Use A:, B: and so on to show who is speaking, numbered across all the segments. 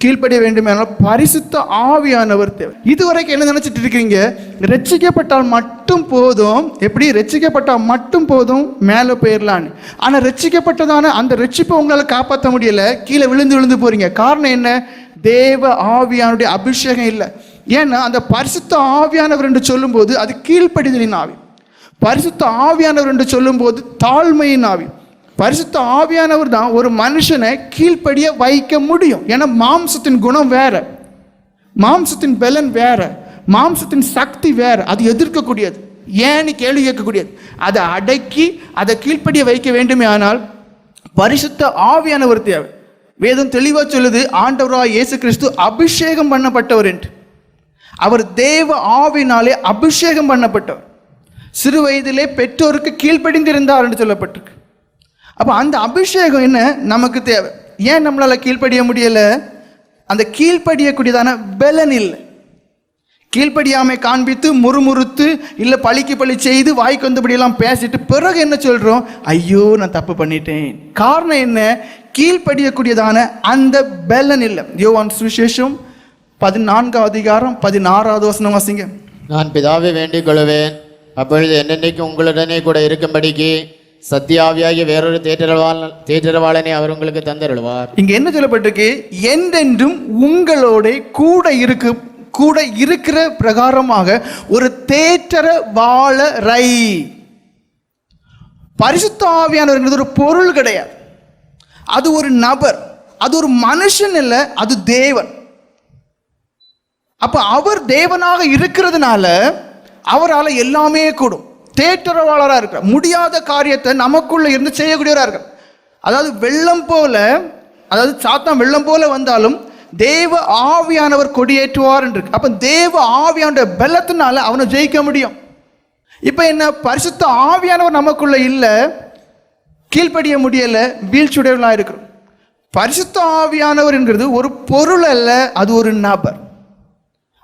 A: கீழ்ப்படிய வேண்டுமானால் பரிசுத்த ஆவியானவர் தேவை இதுவரைக்கும் என்ன நினைச்சிட்டு இருக்கீங்க? ரட்சிக்கப்பட்டால் மட்டும் போதும். எப்படி? ரட்சிக்கப்பட்டால் மட்டும் போதும். மேலே போயிடலான்னு ஆனால் ரட்சிக்கப்பட்டதான அந்த ரட்சிப்பை உங்களால் காப்பாற்ற முடியல. கீழே விழுந்து விழுந்து போறீங்க. காரணம் என்ன? தேவ ஆவியானுடைய அபிஷேகம் இல்லை. ஏன்னா அந்த பரிசுத்த ஆவியானவர் என்று சொல்லும்போது அது கீழ்ப்படிதலின் ஆவி. பரிசுத்த ஆவியானவர் என்று சொல்லும்போது தாழ்மையின் ஆவி. பரிசுத்த ஆவியானவர் தான் ஒரு மனுஷனை கீழ்ப்படிய வைக்க முடியும். ஏன்னா மாம்சத்தின் குணம் வேற. மாம்சத்தின் பலன் வேற. மாம்சத்தின் சக்தி வேற. அது எதிர்க்கக்கூடியது. ஏன்னு கேள்வி கேட்கக்கூடியது. அதை அடக்கி அதை கீழ்ப்படிய வைக்க வேண்டுமே ஆனால் பரிசுத்த ஆவியானவர் தேவை. வேதம் தெளிவாக சொல்லுது ஆண்டவராக இயேசு கிறிஸ்து அபிஷேகம் பண்ணப்பட்டவர் என்று. அவர் தேவ ஆவினாலே அபிஷேகம் பண்ணப்பட்டவர். சிறு வயதிலே பெற்றோருக்கு கீழ்ப்படிந்திருந்தார் என்று சொல்லப்பட்டிருக்கு. அப்போ அந்த அபிஷேகம் என்ன? நமக்கு தேவை. ஏன் நம்மளால் கீழ்ப்படிய முடியலை? அந்த கீழ்ப்படியக்கூடியதான பலன் இல்லை. கீழ்ப்படியாமை காண்பித்து முறுமுறுத்து இல்லை பழிக்கு பழி செய்து வாய்க்கு வந்தபடியெல்லாம் பேசிட்டு பிறகு என்ன சொல்கிறோம் ஐயோ நான் தப்பு பண்ணிட்டேன். காரணம் என்ன? கீழ்ப்படியக்கூடியதான அந்த பலன் இல்லை. யோவான் சுவிசேஷம் பதினான்காம் அதிகாரம் பதினாறாவது வசனம் வாசிங்க.
B: நான் பிதாவை வேண்டிக் கொள்வேன். அப்பொழுது என்னென்னைக்கு உங்களுடனே கூட இருக்கும்படிக்கு சத்தியாவியாகிய வேறொரு தேற்றரவாள தேற்றரவாளனை அவர் உங்களுக்கு தந்தருள்வார்.
A: இங்க என்ன சொல்லப்பட்டிருக்கு? என்றென்றும் உங்களோட கூட இருக்கு கூட இருக்கிற பிரகாரமாக ஒரு தேற்றர வாழ ரை ஒரு பொருள் கிடையாது. அது ஒரு நபர் அது ஒரு மனுஷன் இல்லை அது தேவன். அப்போ அவர் தேவனாக இருக்கிறதுனால அவரால் எல்லாமே கூடும். தேற்றரவாளராக இருக்கிறார் முடியாத காரியத்தை நமக்குள்ளே இருந்து செய்யக்கூடியவராக இருக்கிறார் அதாவது வெள்ளம் போல அதாவது சாத்தான் வெள்ளம் போல வந்தாலும் தேவ ஆவியானவர் கொடியேற்றுவார் என்று அப்போ தேவ ஆவியானுடைய பலத்தினால அவனை ஜெயிக்க முடியும். இப்போ என்ன பரிசுத்த ஆவியானவர் நமக்குள்ளே இல்லை கீழ்ப்படிய முடியலை வீழ்ச்சியுடையவர்களாக இருக்கிறோம் பரிசுத்த ஆவியானவர் என்கிறது ஒரு பொருள் அல்ல அது ஒரு நபர்.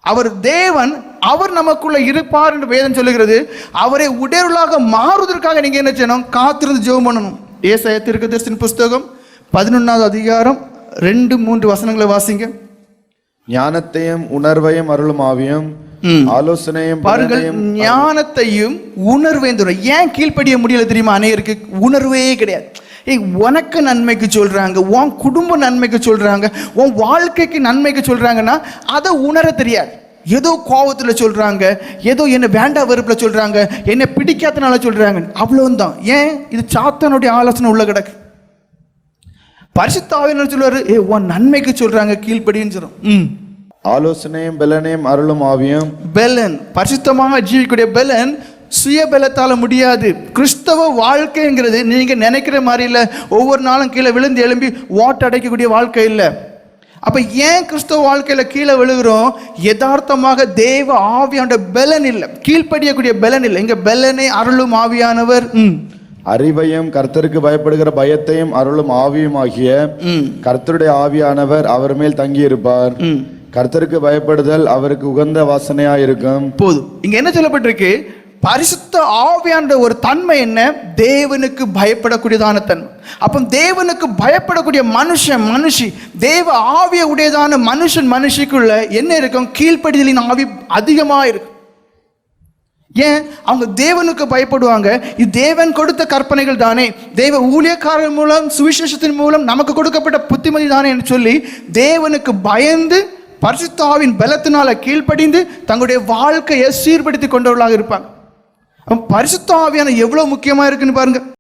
A: அவர் தேவன் அவர் நமக்குள்ள இருப்பார் என்று வேதம் சொல்லுகிறது. அவரை உடலுளாக மாறுவதற்காக நீங்க என்ன செய்யணும்? காத்திருந்து ஜெபம் பண்ணணும். ஏசாய தீர்க்கதரிசன புஸ்தகம் பதினொன்றாவது அதிகாரம் ரெண்டு மூன்று வசனங்களை வாசிங்க.
C: ஞானத்தையும் உணர்வையும் அருளும் ஆவியும். ஆலோசனையும்
A: பாருங்கள் ஞானத்தையும் உணர்வையும் ஏன் கீழ்ப்படிய முடியல தெரியுமா? அநேகருக்கு உணர்வே கிடையாது. ஏய் உனக்கு நன்மைக்கு சொல்றாங்க உன் குடும்ப நன்மைக்கு சொல்றாங்க உன் வாழ்க்கைக்கு நன்மைக்கு சொல்றாங்கன்னா அதை உணர தெரியாது. ஏதோ கோபத்துல சொல்றாங்க ஏதோ என்ன வேண்டா வெறுப்புல சொல்றாங்க என்ன பிடிக்காதனால சொல்றாங்க. அவ்வளவுதான் ஏன்? இது சாத்தனுடைய ஆலோசனை உள்ள கிடக்கு. பரிசுத்தாவினர் சொல்லுவாரு? ஏ உன் நன்மைக்கு சொல்றாங்க கீழ்ப்படின்னு சொல்றோம் ம்.
C: ஆலோசனையும் பலனையும் அருளும் ஆவியும்.
A: பெலன். பரிசுத்தமாக ஜீவிக்கக்கூடிய பெலன் சுய பலத்தால முடியாது. கிறிஸ்தவ வாழ்க்கைங்கிறது நீங்க நினைக்கிற மாதிரி இல்லை. ஒவ்வொரு நாளும் கீழே விழுந்து எழும்பி ஓட்ட அடைக்கக்கூடிய வாழ்க்கை இல்லை. அப்ப ஏன் கிறிஸ்தவ வாழ்க்கையில கீழே விழுகிறோம்? யதார்த்தமாக தேவ ஆவியானோட பெலன் இல்லை. கீழ்ப்படியக்கூடிய பெலன் இல்லை. இங்க பெலனை அருளும் ஆவியானவர். ம்.
C: அறிவையும் கர்த்தருக்கு பயப்படுகிற பயத்தையும் அருளும் ஆவியும் ஆகிய கர்த்தருடைய ஆவியானவர் அவர் மேல் தங்கியிருப்பார். கர்த்தருக்கு பயப்படுதல் அவருக்கு உகந்த வாசனையா இருக்கும்.
A: போதும். இங்க என்ன சொல்லப்பட்டிருக்கு? பரிசுத்த ஆவியான்ற ஒரு தன்மை என்ன? தேவனுக்கு பயப்படக்கூடியதான தன்மை. அப்போ தேவனுக்கு பயப்படக்கூடிய மனுஷன் மனுஷி தேவ ஆவிய உடையதான மனுஷன் மனுஷிக்குள்ள என்ன இருக்கும்? கீழ்ப்படிதலின் ஆவி அதிகமாக இருக்கும். ஏன்? அவங்க தேவனுக்கு பயப்படுவாங்க. இது தேவன் கொடுத்த கற்பனைகள் தானே. தேவ ஊழியக்காரர் மூலம் சுவிசேஷத்தின் மூலம் நமக்கு கொடுக்கப்பட்ட புத்திமதி தானே என்று சொல்லி தேவனுக்கு பயந்து பரிசுத்தாவின் பலத்தினால கீழ்ப்படிந்து தங்களுடைய வாழ்க்கையை சீர்படுத்தி கொண்டவர்களாக இருப்பாங்க. அப்ப பரிசுத்த ஆவியான எவ்வளவு முக்கியமா இருக்குன்னு பாருங்க.